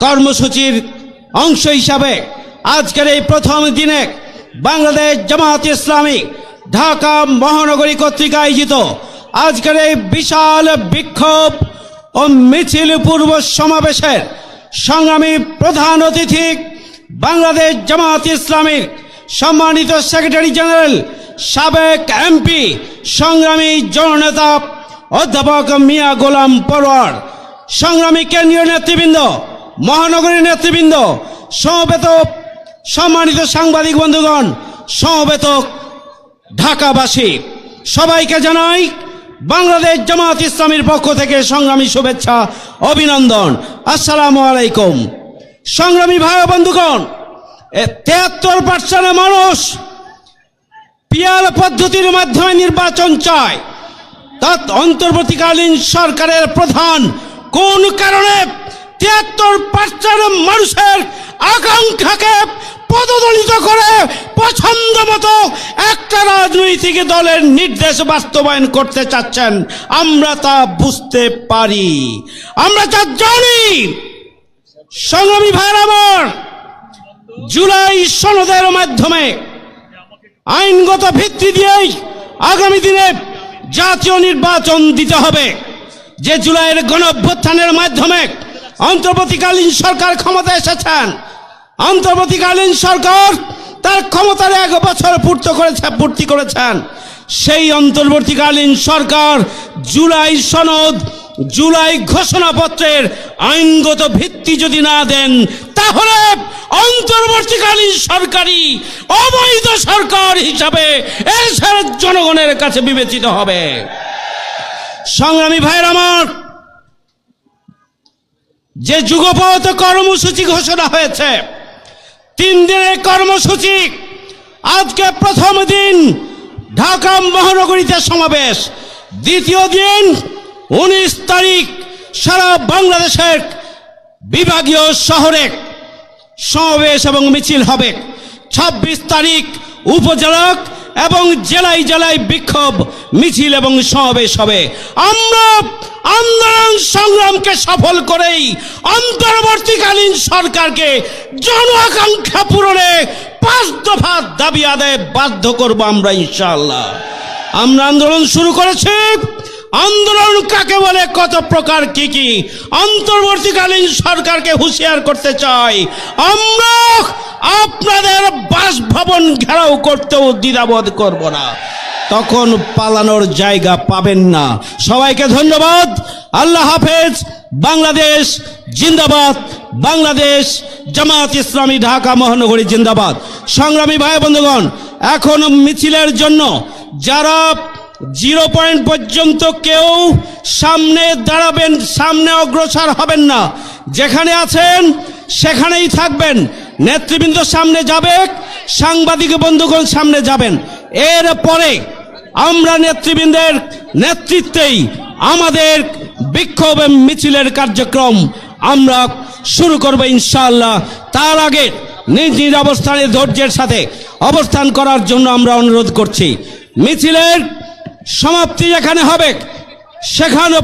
কর্মসূচির অংশ হিসাবে আজকের এই প্রথম দিনে বাংলাদেশ জামাত ইসলামী ঢাকা মহানগরী কর্তৃক আয়োজিত আজকের এই বিশাল বিক্ষোভ ও মিছিল পূর্ব সমাবেশের সংগ্রামী প্রধান অতিথি বাংলাদেশ জামাত ইসলামীর সম্মানিত সেক্রেটারি জেনারেল সাবেক এমপি সংগ্রামী জননেতা অধ্যাপক মিয়া গোলাম পরোয়ার, সংগ্রামী কেন্দ্রীয় নেতৃবৃন্দ মহানগরী নেতৃবৃন্দ, সমবেত সম্মানিত সাংবাদিক বন্ধুগণ, সমবেত ঢাকাবাসী, সবাইকে জানাই বাংলাদেশ জামাত ইসলামীর পক্ষ থেকে সংগ্রামী শুভেচ্ছা, অভিনন্দন। আসসালামু আলাইকুম। সংগ্রামী ভাই বন্ধুগণ তেহাত্তর পার্সেন্ট মানুষ পিয়ার পদ্ধতির মাধ্যমে নির্বাচন চায়। তৎ অন্তর্বর্তীকালীন সরকারের প্রধান কোন কারণে? তিয়াত্তর পার্সেন্ট মানুষের আকাঙ্ক্ষাকে পদদলিত করে পছন্দ মতো একটা রাজনৈতিক দলের নির্দেশ বাস্তবায়ন করতে চাচ্ছেন। আমরা তা বুঝতে পারি। আমরা তা জানি। সংগ্রামী ভাইয়ের আমার, জুলাই সনদের মাধ্যমে আইনগত ভিত্তি দিয়েই আগামী দিনে জাতীয় নির্বাচন দিতে হবে। যে জুলাইয়ের গণ মাধ্যমে অন্তর্বর্তীকালীন সরকার ক্ষমতা এসেছেন। অন্তর্বর্তীকালীন সরকার তার ক্ষমতার এক বছর পূর্ত করেছে, পূর্তি করেছেন। সেই অন্তর্বর্তীকালীন সরকার জুলাই সনদ, জুলাই ঘোষণাপত্রের আইনগত ভিত্তি যদি না দেন, তাহলে অন্তর্বর্তীকালীন সরকারি অবৈধ সরকার হিসাবে এদেশের জনগণের কাছে বিবেচিত হবে। সংগ্রামী ভাইয়ের আমার যে যুগপথ কর্মসূচি ঘোষণা হয়েছে, তিন দিনের কর্মসূচি, আজকে প্রথম দিন ঢাকা মহানগরীতে সমাবেশ। দ্বিতীয় দিন উনিশ তারিখ সারা বাংলাদেশের বিভাগীয় শহরে সমাবেশ এবং মিছিল হবে। ছাব্বিশ তারিখ উপজেলা এবং জেলায় জেলায় বিক্ষোভ মিছিল এবং সমাবেশ হবে। আমরা আন্দোলন সংগ্রামকে সফল করেই অন্তর্বর্তীকালীন সরকারকে জন আকাঙ্ক্ষা পূরণে পাঁচ দফা দাবি আদায় বাধ্য করব আমরা, ইনশাআল্লাহ। আমরা আন্দোলন শুরু করেছি। আন্দোলন কাকে বলে, কত প্রকার, কি কি? অন্তর্বর্তীকালীন সরকারকে হুঁশিয়ার করতে চাই। আমরা আপনাদের বাসভবন ঘেরাও করতেও দ্বিধাবোধ করব না। তখন পালানোর জায়গা পাবেন না। সবাইকে ধন্যবাদ। আল্লাহ হাফেজ। বাংলাদেশ জিন্দাবাদ। বাংলাদেশ জামাত ইসলামী ঢাকা মহানগরী জিন্দাবাদ। সংগ্রামী ভাই বন্ধুগণ, এখন মিছিলের জন্য যারা জিরো পয়েন্ট পর্যন্ত কেউ সামনে দাঁড়াবেন, সামনে অগ্রসর হবেন না। যেখানে আছেন, সেখানেই থাকবেন। নেতৃবৃন্দ সামনে যাবে, সাংবাদিক বন্ধুগণ সামনে যাবেন। এর পরে আমরা নেতৃবৃন্দের নেতৃত্বেই আমাদের বিক্ষোভ মিছিলের কার্যক্রম আমরা শুরু করব ইনশাআল্লাহ। তার আগে নিজ নিজ অবস্থানে ধৈর্যের সাথে অবস্থান করার জন্য আমরা অনুরোধ করছি। মিছিলের সমাপ্তি যেখানে হবে, সেখানে